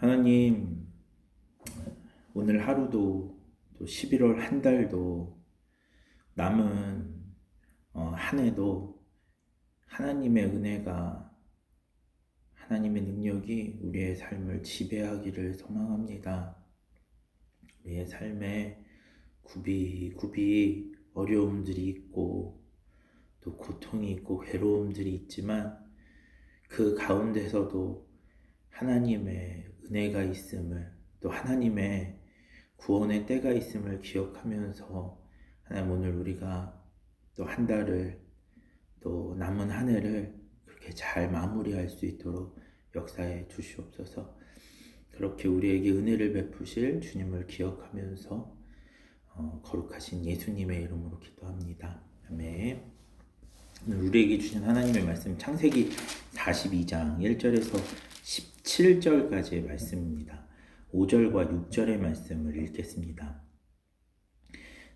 하나님, 오늘 하루도 또 11월 한 달도 남은 어, 한 해도 하나님의 은혜가 하나님의 능력이 우리의 삶을 지배하기를 소망합니다. 우리의 삶에 굽이굽이 어려움들이 있고 또 고통이 있고 괴로움들이 있지만 그 가운데서도 하나님의 은혜가 있음을 또 하나님의 구원의 때가 있음을 기억하면서 하나님 오늘 우리가 또 한 달을 또 남은 한 해를 그렇게 잘 마무리할 수 있도록 역사해 주시옵소서. 그렇게 우리에게 은혜를 베푸실 주님을 기억하면서 어, 거룩하신 예수님의 이름으로 기도합니다. 아멘. 우리에게 주신 하나님의 말씀 창세기 42장 1절에서 17절까지의 말씀입니다. 5절과 6절의 말씀을 읽겠습니다.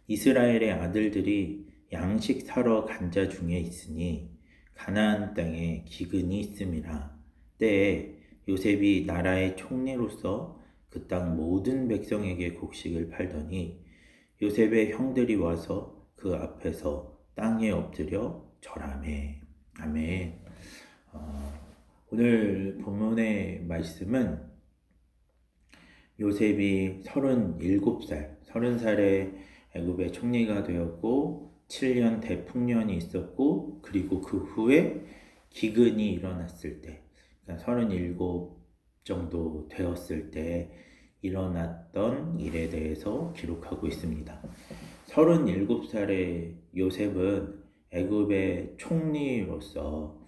이스라엘의 아들들이 양식 사러 간 자 중에 있으니 가나안 땅에 기근이 있음이라 때에 요셉이 나라의 총리로서 그 땅 모든 백성에게 곡식을 팔더니 요셉의 형들이 와서 그 앞에서 땅에 엎드려 절하매 아멘. 어, 오늘 본문의 말씀은 요셉이 37살, 30살에 애굽의 총리가 되었고 7년 대풍년이 있었고 그리고 그 후에 기근이 일어났을 때 그러니까 37 정도 되었을 때 일어났던 일에 대해서 기록하고 있습니다. 37살의 요셉은 애굽의 총리로서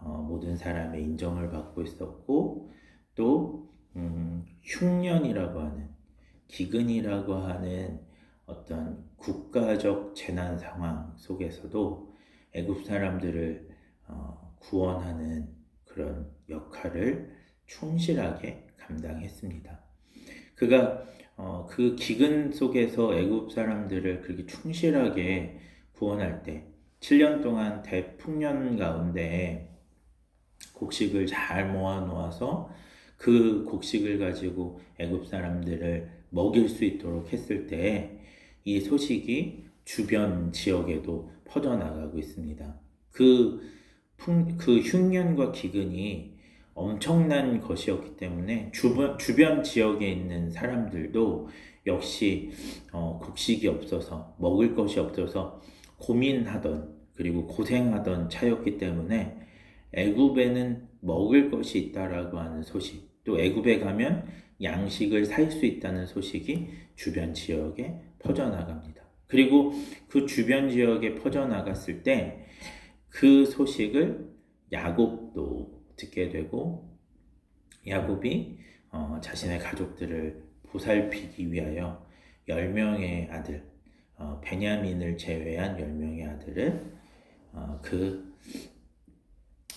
어, 모든 사람의 인정을 받고 있었고 또 음, 흉년이라고 하는 기근이라고 하는 어떤 국가적 재난 상황 속에서도 애굽 사람들을 어, 구원하는 그런 역할을 충실하게 감당했습니다. 그가 어, 그 기근 속에서 애굽 사람들을 그렇게 충실하게 구원할 때 7년 동안 대풍년 가운데 곡식을 잘 모아 놓아서 그 곡식을 가지고 애굽 사람들을 먹일 수 있도록 했을 때 이 소식이 주변 지역에도 퍼져나가고 있습니다. 그, 풍, 그 흉년과 기근이 엄청난 것이었기 때문에 주변, 주변 지역에 있는 사람들도 역시 어, 곡식이 없어서 먹을 것이 없어서 고민하던 그리고 고생하던 차였기 때문에 애굽에는 먹을 것이 있다라고 하는 소식, 또 애굽에 가면 양식을 살 수 있다는 소식이 주변 지역에 퍼져나갑니다. 그리고 그 주변 지역에 퍼져나갔을 때 그 소식을 야곱도 듣게 되고 야곱이 어, 자신의 가족들을 보살피기 위하여 10명의 아들, 어, 베냐민을 제외한 10명의 아들을 어, 그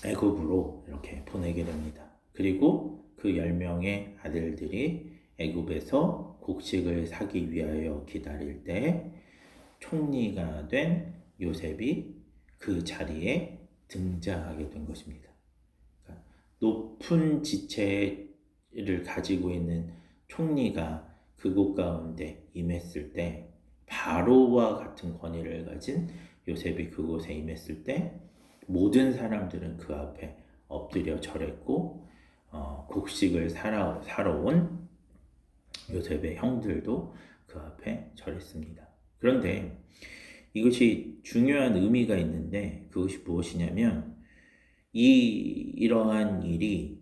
애굽으로 이렇게 보내게 됩니다. 그리고 그 10명의 아들들이 애굽에서 곡식을 사기 위하여 기다릴 때 총리가 된 요셉이 그 자리에 등장하게 된 것입니다. 그러니까 높은 지체를 가지고 있는 총리가 그곳 가운데 임했을 때 바로와 같은 권위를 가진 요셉이 그곳에 임했을 때 모든 사람들은 그 앞에 엎드려 절했고 어, 곡식을 사러, 사러 온 요셉의 형들도 그 앞에 절했습니다. 그런데 이것이 중요한 의미가 있는데 그것이 무엇이냐면 이 이러한 일이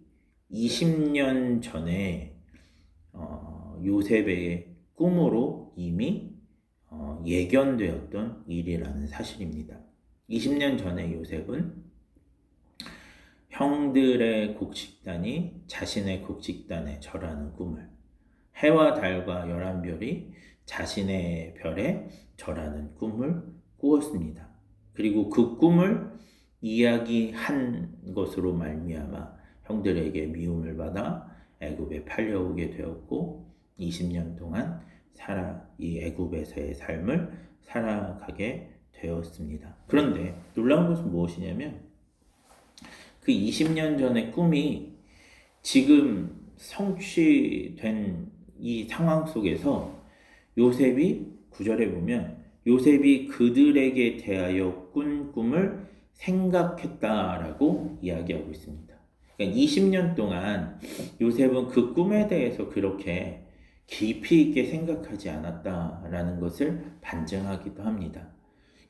20년 전에 어, 요셉의 꿈으로 이미 어, 예견되었던 일이라는 사실입니다. 20년 전에 요셉은 형들의 곡식단이 자신의 곡식단에 절하는 꿈을 해와 달과 열한 별이 자신의 별에 절하는 꿈을 꾸었습니다. 그리고 그 꿈을 이야기한 것으로 말미암아 형들에게 미움을 받아 애굽에 팔려오게 되었고 20년 동안 살아 이 애굽에서의 삶을 살아가게 되었습니다. 그런데 놀라운 것은 무엇이냐면 그 20년 전의 꿈이 지금 성취된 이 상황 속에서 요셉이 구절에 보면 요셉이 그들에게 대하여 꾼 꿈을 생각했다라고 이야기하고 있습니다. 그러니까 20년 동안 요셉은 그 꿈에 대해서 그렇게 깊이 있게 생각하지 않았다라는 것을 반증하기도 합니다.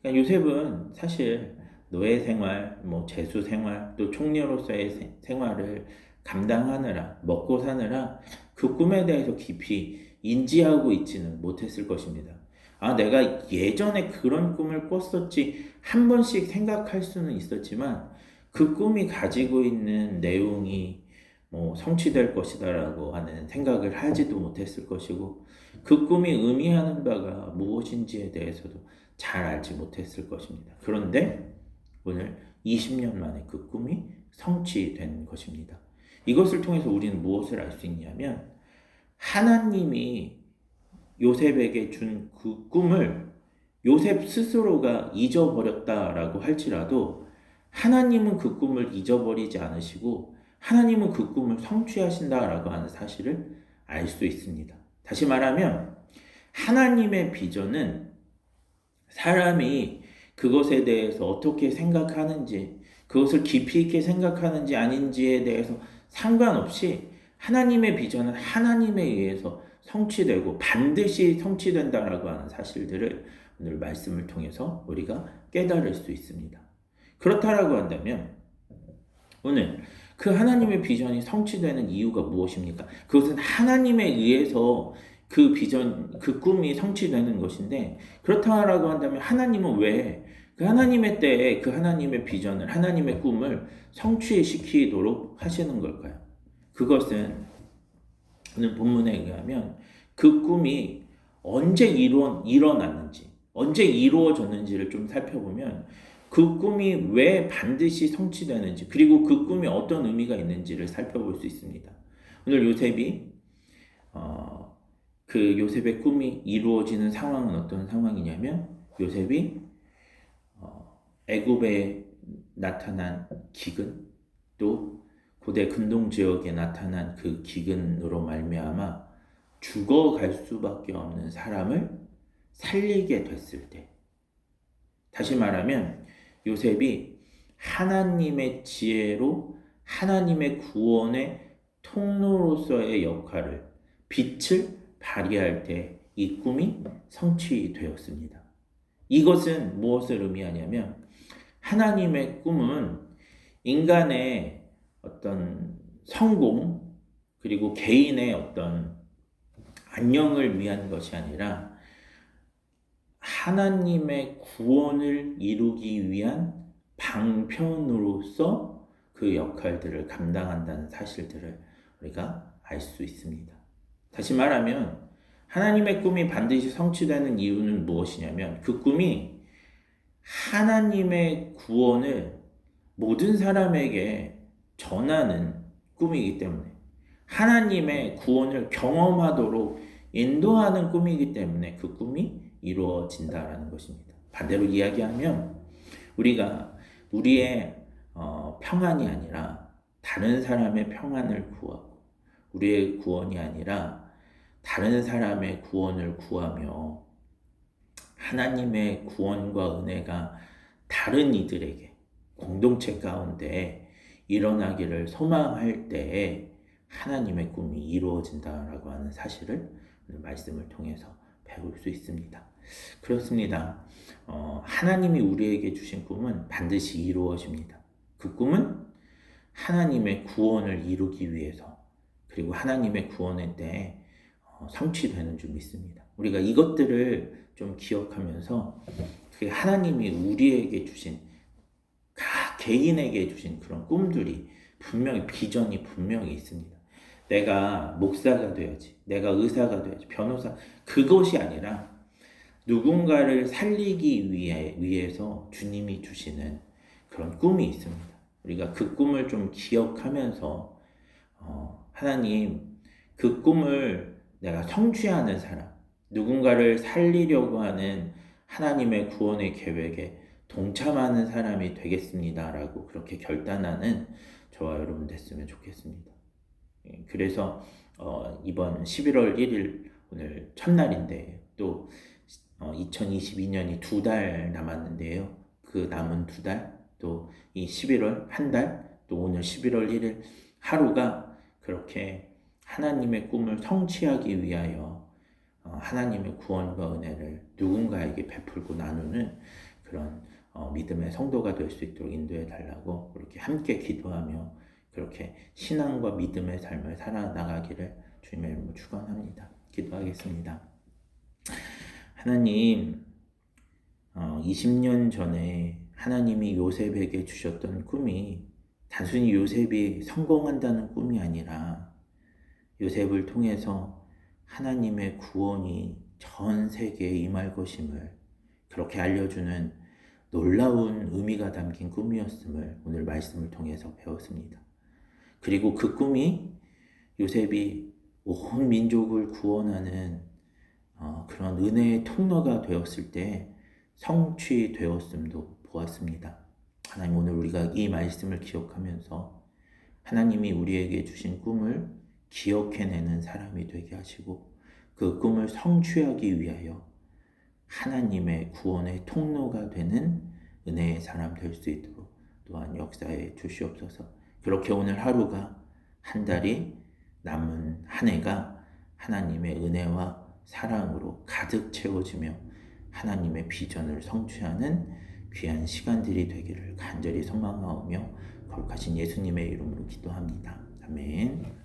그러니까 요셉은 사실 노예 생활, 뭐 재수 생활, 또 총리로서의 생활을 감당하느라 먹고 사느라 그 꿈에 대해서 깊이 인지하고 있지는 못했을 것입니다. 아, 내가 예전에 그런 꿈을 꿨었지 한 번씩 생각할 수는 있었지만 그 꿈이 가지고 있는 내용이 뭐 성취될 것이다라고 하는 생각을 하지도 못했을 것이고 그 꿈이 의미하는 바가 무엇인지에 대해서도 잘 알지 못했을 것입니다. 그런데 오늘 20년 만에 그 꿈이 성취된 것입니다. 이것을 통해서 우리는 무엇을 알 수 있냐면 하나님이 요셉에게 준 그 꿈을 요셉 스스로가 잊어버렸다라고 할지라도 하나님은 그 꿈을 잊어버리지 않으시고 하나님은 그 꿈을 성취하신다라고 하는 사실을 알 수 있습니다. 다시 말하면 하나님의 비전은 사람이 그것에 대해서 어떻게 생각하는지, 그것을 깊이 있게 생각하는지 아닌지에 대해서 상관없이 하나님의 비전은 하나님에 의해서 성취되고 반드시 성취된다라고 하는 사실들을 오늘 말씀을 통해서 우리가 깨달을 수 있습니다. 그렇다라고 한다면 오늘 그 하나님의 비전이 성취되는 이유가 무엇입니까? 그것은 하나님에 의해서 그 비전, 그 꿈이 성취되는 것인데 그렇다라고 한다면 하나님은 왜 그 하나님의 때에 그 하나님의 비전을 하나님의 꿈을 성취시키도록 하시는 걸까요? 그것은 오늘 본문에 의하면 그 꿈이 언제 이루, 일어났는지 언제 이루어졌는지를 좀 살펴보면 그 꿈이 왜 반드시 성취되는지 그리고 그 꿈이 어떤 의미가 있는지를 살펴볼 수 있습니다. 오늘 요셉이 어, 그 요셉의 꿈이 이루어지는 상황은 어떤 상황이냐면 요셉이 어, 애굽에 나타난 기근 또 고대 근동 지역에 나타난 그 기근으로 말미암아 죽어갈 수밖에 없는 사람을 살리게 됐을 때 다시 말하면 요셉이 하나님의 지혜로 하나님의 구원의 통로로서의 역할을 빛을 발휘할 때 이 꿈이 성취되었습니다. 이것은 무엇을 의미하냐면 하나님의 꿈은 인간의 어떤 성공 그리고 개인의 어떤 안녕을 위한 것이 아니라 하나님의 구원을 이루기 위한 방편으로서 그 역할들을 감당한다는 사실들을 우리가 알 수 있습니다. 다시 말하면 하나님의 꿈이 반드시 성취되는 이유는 무엇이냐면 그 꿈이 하나님의 구원을 모든 사람에게 전하는 꿈이기 때문에 하나님의 구원을 경험하도록 인도하는 꿈이기 때문에 그 꿈이 이루어진다라는 것입니다. 반대로 이야기하면 우리가 우리의 어, 평안이 아니라 다른 사람의 평안을 구하고 우리의 구원이 아니라 다른 사람의 구원을 구하며 하나님의 구원과 은혜가 다른 이들에게 공동체 가운데 일어나기를 소망할 때에 하나님의 꿈이 이루어진다라고 하는 사실을 말씀을 통해서 배울 수 있습니다. 그렇습니다. 어, 하나님이 우리에게 주신 꿈은 반드시 이루어집니다. 그 꿈은 하나님의 구원을 이루기 위해서 그리고 하나님의 때에 어, 성취되는 줄 믿습니다. 우리가 이것들을 좀 기억하면서 그 하나님이 우리에게 주신 각 개인에게 주신 그런 꿈들이 분명히 비전이 분명히 있습니다. 내가 목사가 되어야지, 내가 의사가 되어야지, 변호사 그것이 아니라 누군가를 살리기 위해 위해서 주님이 주시는 그런 꿈이 있습니다. 우리가 그 꿈을 좀 기억하면서 어, 하나님 그 꿈을 내가 성취하는 사람, 누군가를 살리려고 하는 하나님의 구원의 계획에 동참하는 사람이 되겠습니다 라고 그렇게 결단하는 저와 여러분 됐으면 좋겠습니다. 예, 그래서 어, 이번 11월 1일 오늘 첫날인데 또 어, 2022년이 두 달 남았는데요. 그 남은 두 달, 또 이 11월 한 달, 또 오늘 11월 1일 하루가 그렇게 하나님의 꿈을 성취하기 위하여 어, 하나님의 구원과 은혜를 누군가에게 베풀고 나누는 그런 어, 믿음의 성도가 될 수 있도록 인도해 달라고 그렇게 함께 기도하며 그렇게 신앙과 믿음의 삶을 살아나가기를 주님의 이름으로 축원합니다. 기도하겠습니다. 하나님, 어, 20년 전에 하나님이 요셉에게 주셨던 꿈이 단순히 요셉이 성공한다는 꿈이 아니라 요셉을 통해서 하나님의 구원이 전 세계에 임할 것임을 그렇게 알려주는 놀라운 의미가 담긴 꿈이었음을 오늘 말씀을 통해서 배웠습니다. 그리고 그 꿈이 요셉이 온 민족을 구원하는 어, 그런 은혜의 통로가 되었을 때 성취되었음도 보았습니다. 하나님 오늘 우리가 이 말씀을 기억하면서 하나님이 우리에게 주신 꿈을 기억해내는 사람이 되게 하시고 그 꿈을 성취하기 위하여 하나님의 구원의 통로가 되는 은혜의 사람 될 수 있도록 또한 역사에 주시옵소서. 그렇게 오늘 하루가 한 달이 남은 한 해가 하나님의 은혜와 사랑으로 가득 채워지며 하나님의 비전을 성취하는 귀한 시간들이 되기를 간절히 소망하오며 거룩하신 예수님의 이름으로 기도합니다. 아멘.